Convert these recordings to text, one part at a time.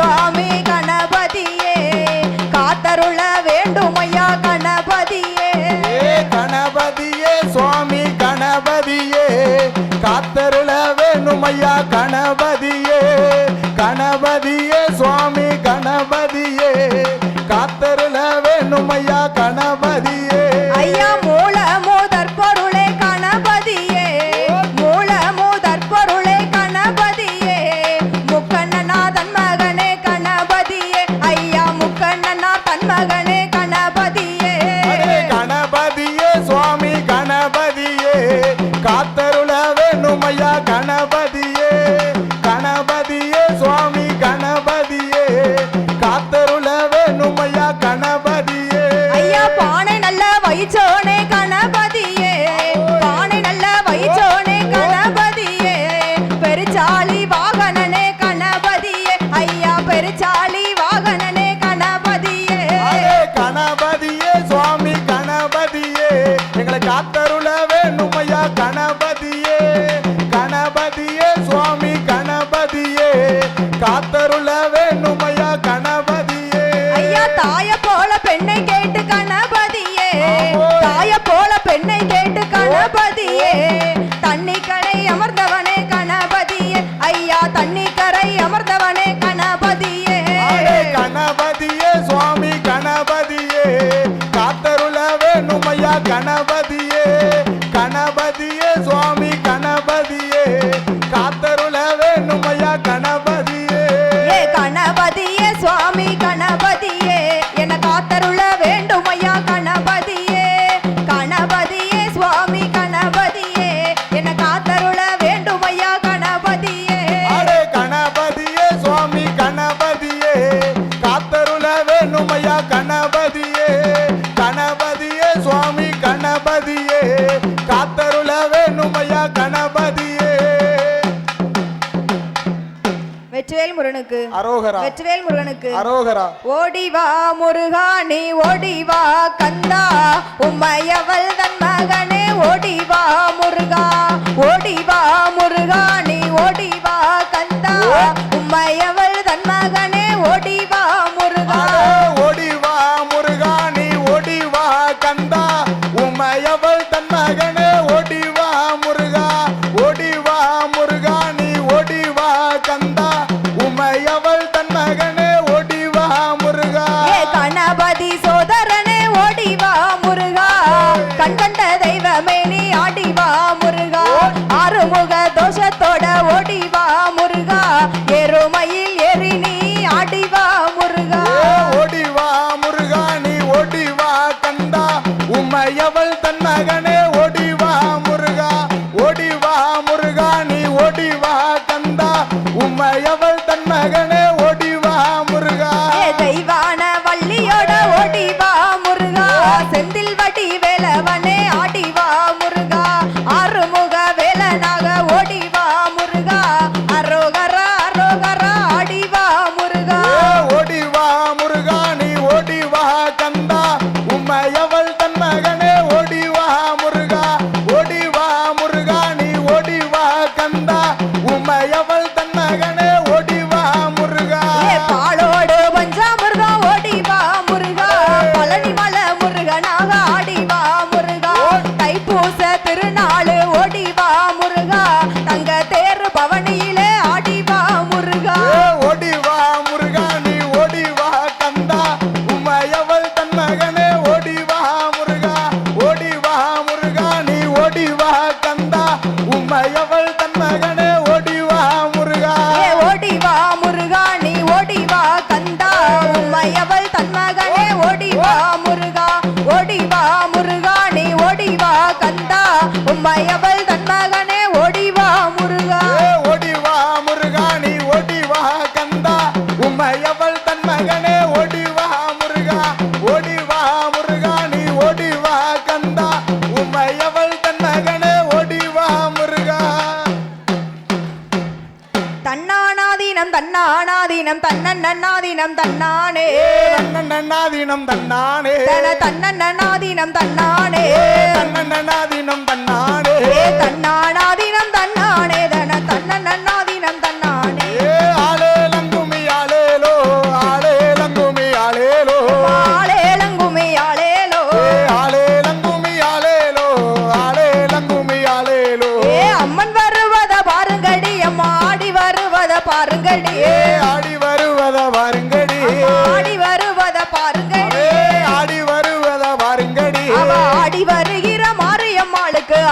time. சூரனுக்கு அரோகரா. ஓடிவா வா முருகா நீ ஓடி கந்தா. உம்மையவள் தன் மகனே ஓடி முருகா. ஓடிவா வா ஓடிவா நீ ஓடி கந்தா. உம்மையவள் தன்னாதீனம் தன்னானே. தன்னண்ணாதீனம் தன்னானே. தன தன்னண்ணாதீனம் தன்னானே. தன்னண்ணா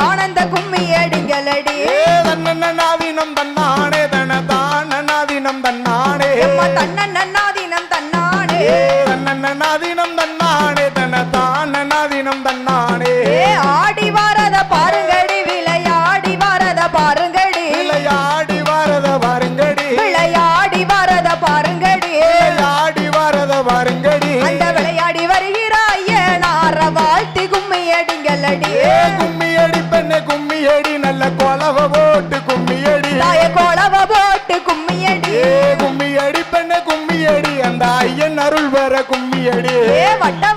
ஆனந்த கும்மி அடிங்களடி தன்னாவினம் தன்னானே தன தானநாதினம் தன்னானே தன்னன்னாதினம் தன்னானே. தன்னன்னாதினம் தன்னானே. வட்டாங்குடி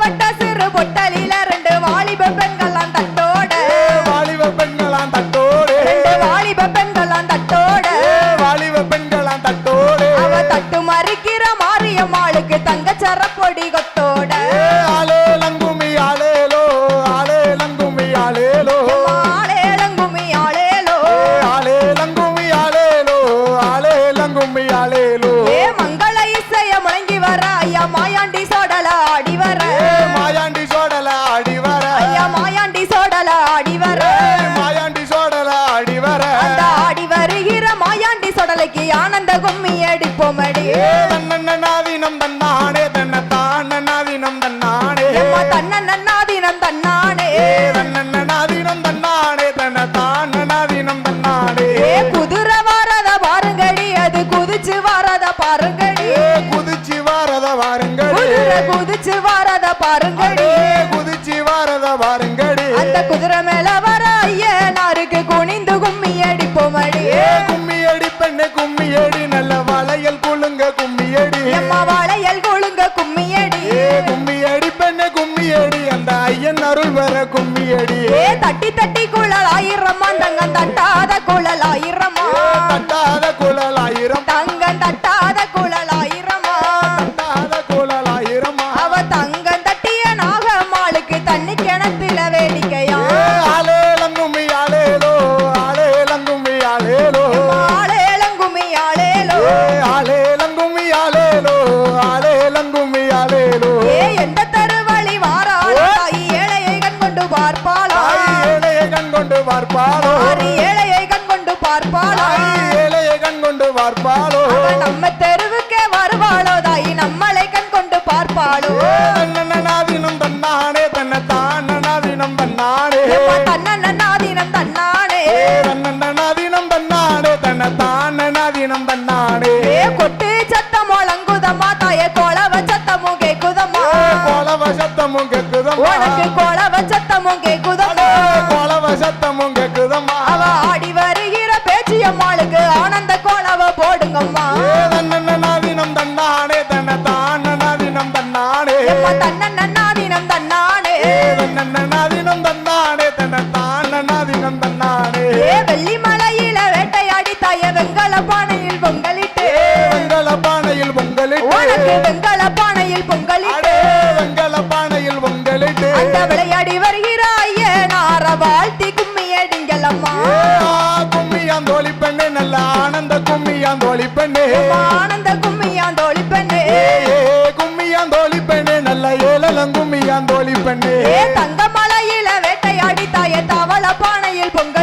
번갈아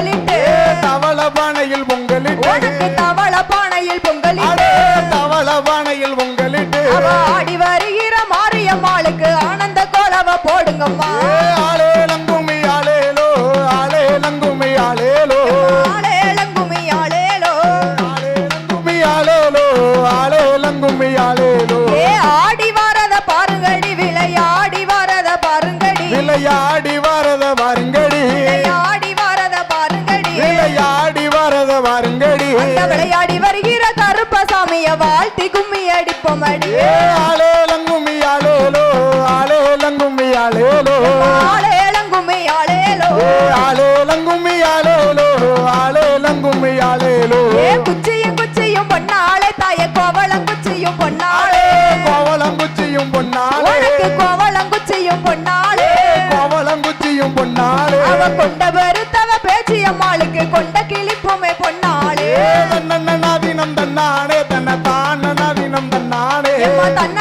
ஆலேலோ ஆலே லங்கும்மி ஆலேலோ ஏ குச்சியும் குச்சியும் பொன்னாளே தாயே கோவளங்குச்சியும் பொன்னாளே கோவளங்குச்சியும் பொன்னாளே உனக்கு கோவளங்குச்சியும் பொன்னாளே கோவளங்குச்சியும் பொன்னாளே அவ கொண்ட பெருத்தவ பேச்சி அம்மாளுக்கு கொண்ட கிளிப்புமே பொன்னாளே தன்னன்னாவினம் தன்னானே தன்ன தானனாவினம் தன்னானே. தன்ன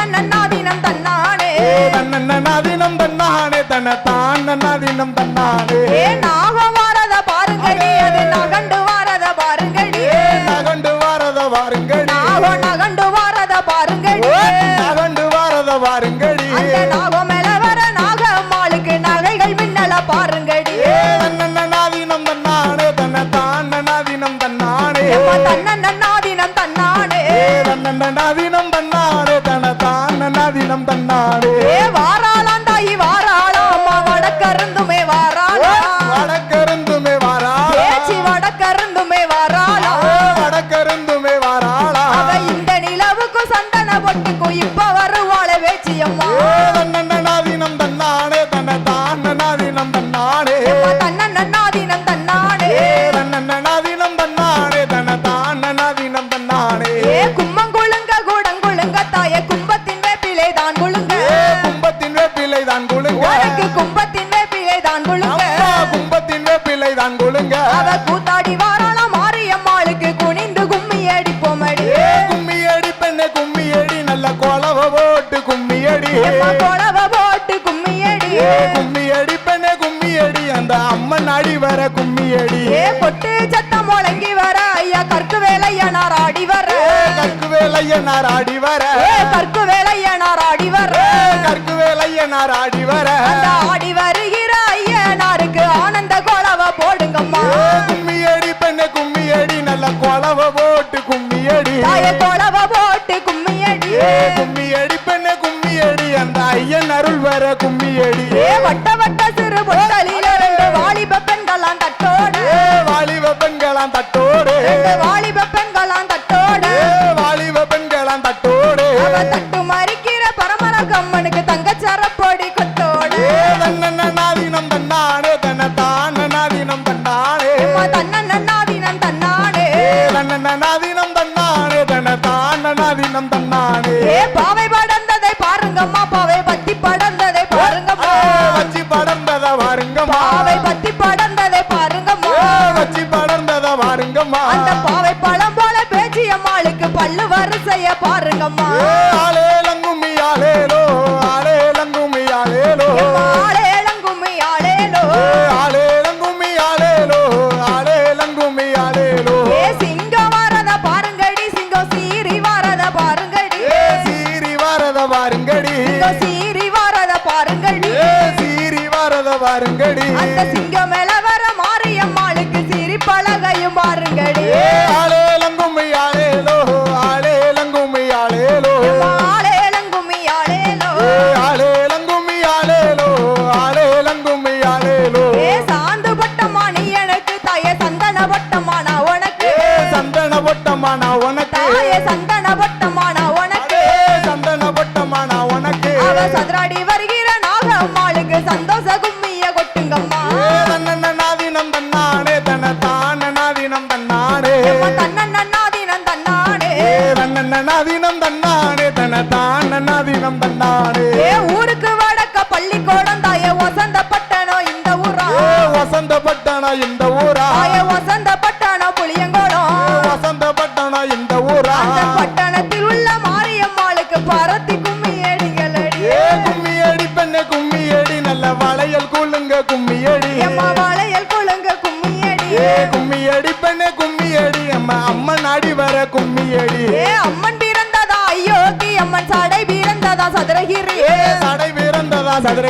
கற்கு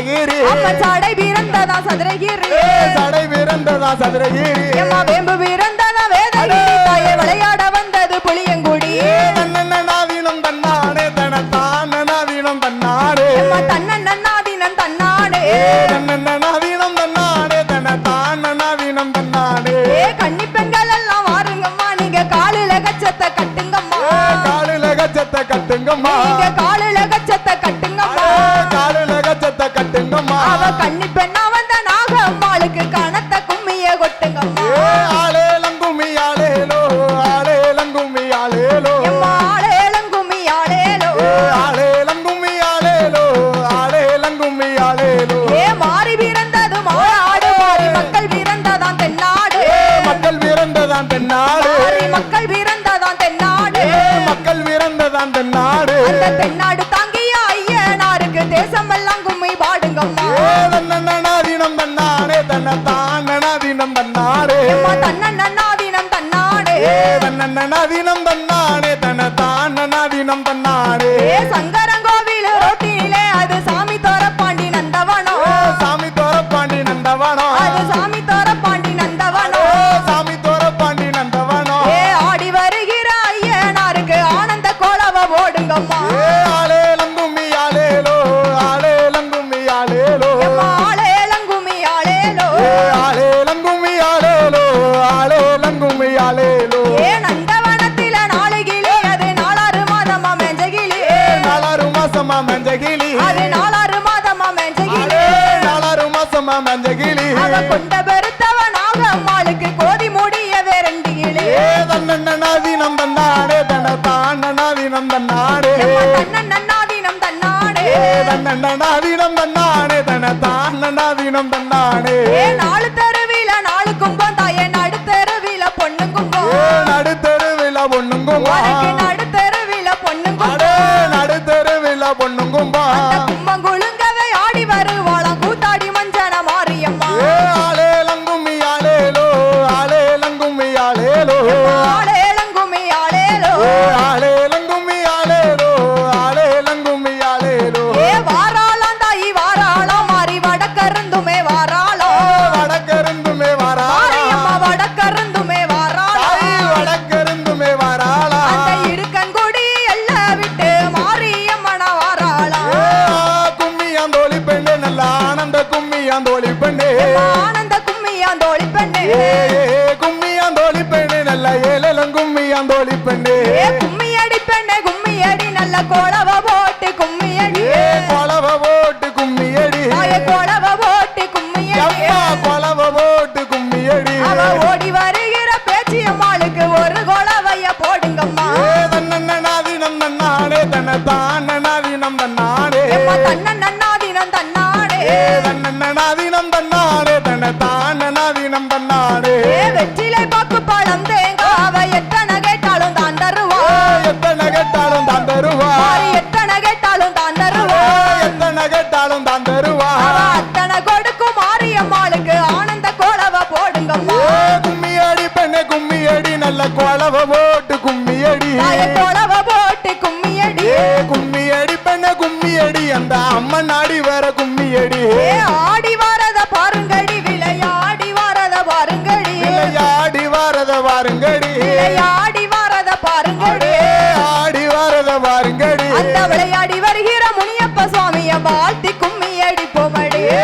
சதுரகிரி. சடை பிறந்ததா சதுரகிரி? சடை பிறந்ததா சதுரகிரி. பிறந்ததான் contar. தானனா வினம் தன்னாரே வருகிற முனியப்ப சுவாமிய வாழ்த்தி கும்மி அடிப்போம் அடியே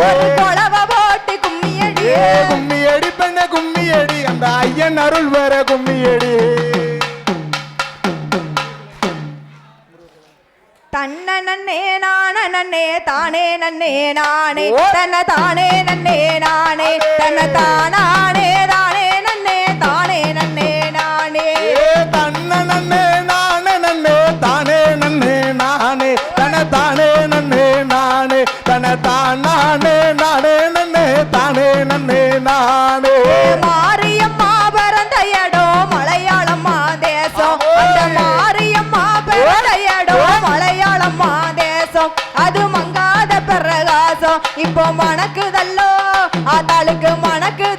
what? நானே நானே? மாரியம்மா பறந்த இடம் மலையாளம்மா தேசம். அந்த மாரியம்மா பிறந்த இடம் மலையாளம்மா தேசம். அது மங்காத பிரகாசம். இப்போ மணக்குதல்லோ ஆத்தாளுக்கு மணக்கு